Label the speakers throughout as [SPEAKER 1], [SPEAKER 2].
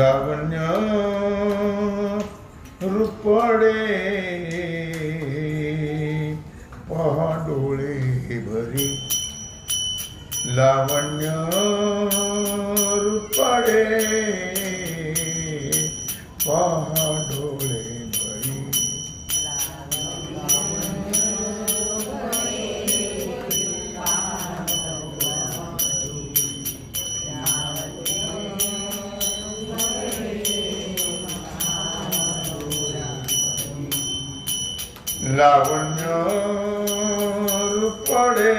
[SPEAKER 1] लावण्य रुपडे पहाडोळे भरी. लावण्य रुपडे पहा લાવણ્ય પડે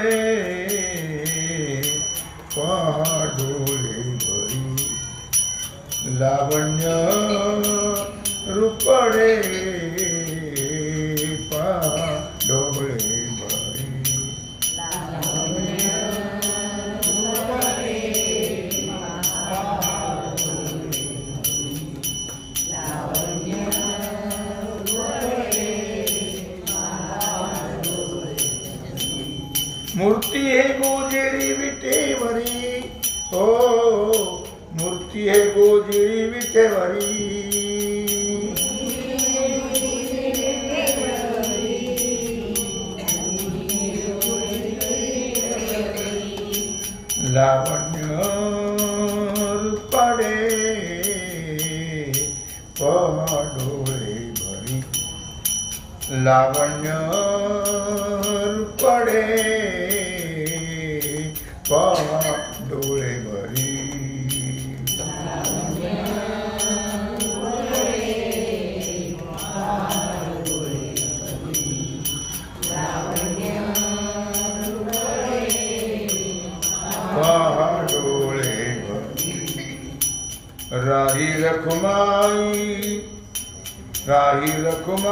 [SPEAKER 1] પાડોળે ભરી લાવણ્ય રૂપડે मूर्ती हे गोजेरी विटेवरी हो मूर्ती हे गोजेरी विटेवरी लावण्य रूपाडे पहाडोळे भरी। लावण्य रखुमाई राही रखुमाबाई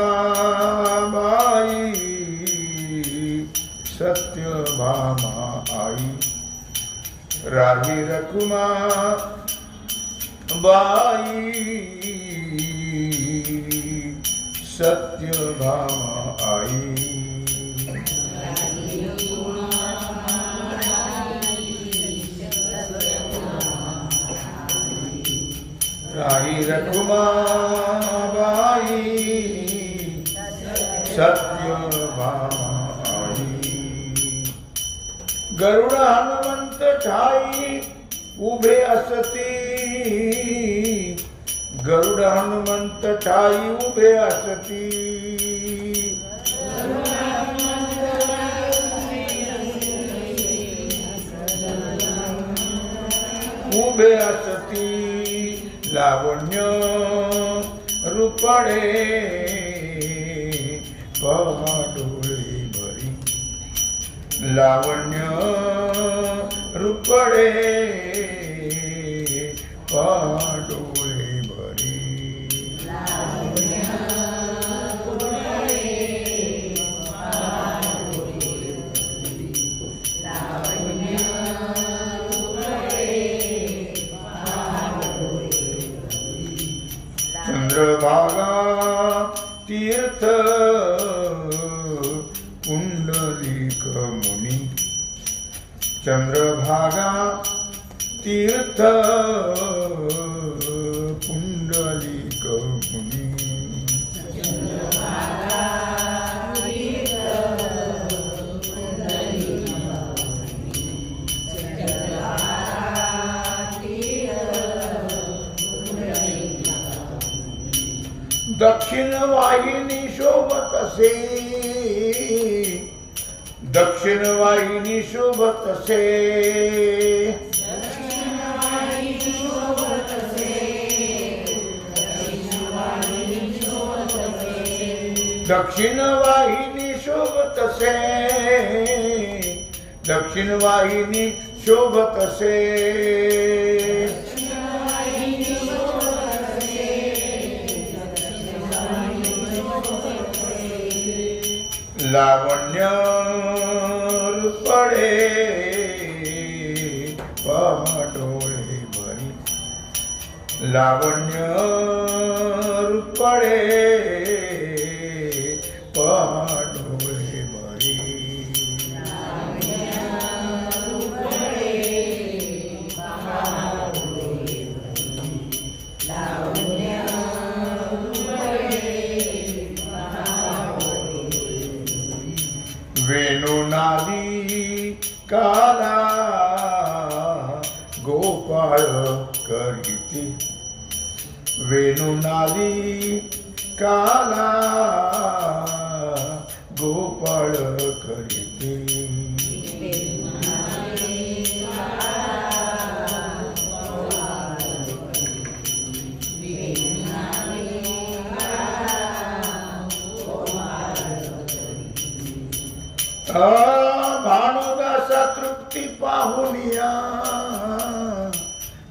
[SPEAKER 1] सत्यभामा आई राही रखुमा बाई सत्यभामा आई राही रखुमाबाई सत्यभामाई। गरुड हनुमंत ठाई उभे असती। गरुड हनुमंत ठाई उभे असती। उभे असती। লাবণ্য રૂપડે પટોળી ભરી. લાવણ્ય રૂપડે પડ तीर्थ कुंडलिक मुनी चंद्रभागा तीर्थ कुंडलिक मुनी दक्षिण वाहिनी शोभत से दक्षिण वाहिनी शोभत से दक्षिण वाहिनी शोभत से दक्षिण वाहिनी शोभतसे। लावण्य લાવણ્ય પડે પટોળે ભરી લાવણ્ય પડે वेणुनादी काला गोपाळ करीती. वेणुनादी काला गोपाळ करीती.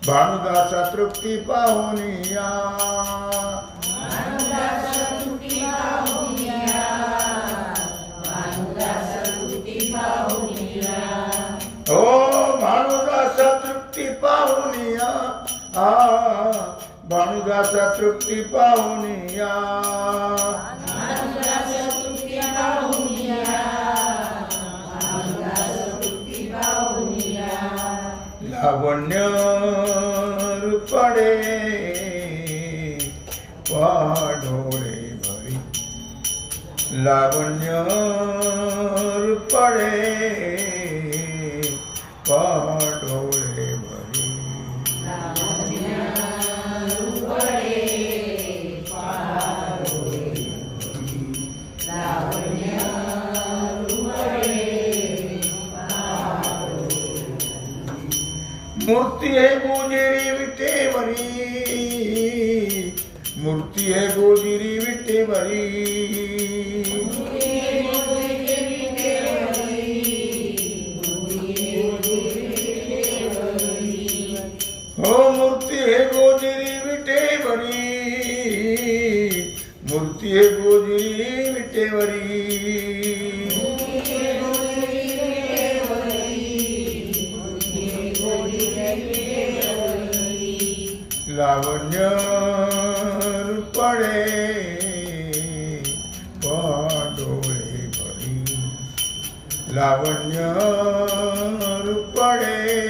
[SPEAKER 1] भानुदासा तृप्ती पाहुनिया हो भानुदासा तृप्ती पाहुनिया आ भानुदासा तृप्ती पाहुनिया लावण्य लावण्य पडे पाडोळे भरी मूर्ती है गोजिरी विटेवरी मूर्ती है गोजिरी विटेवरी मूर्ती है गोजिरी विटेवरी मूर्ती है गोजिरी विटेवरी लावण्य पडे पाडोळे भरी लावण्य पडे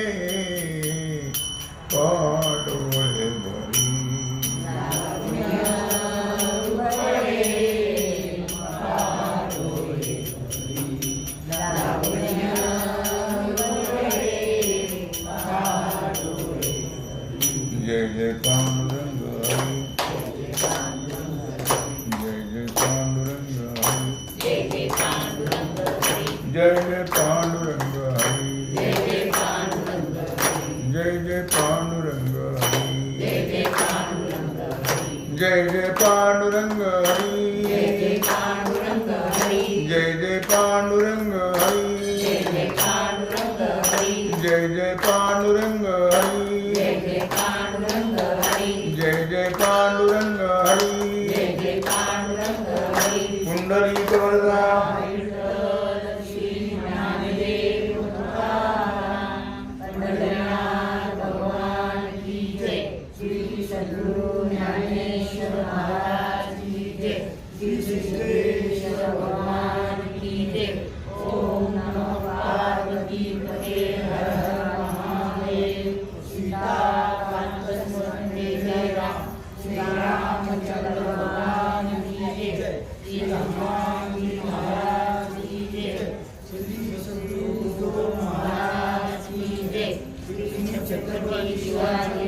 [SPEAKER 1] Thank you.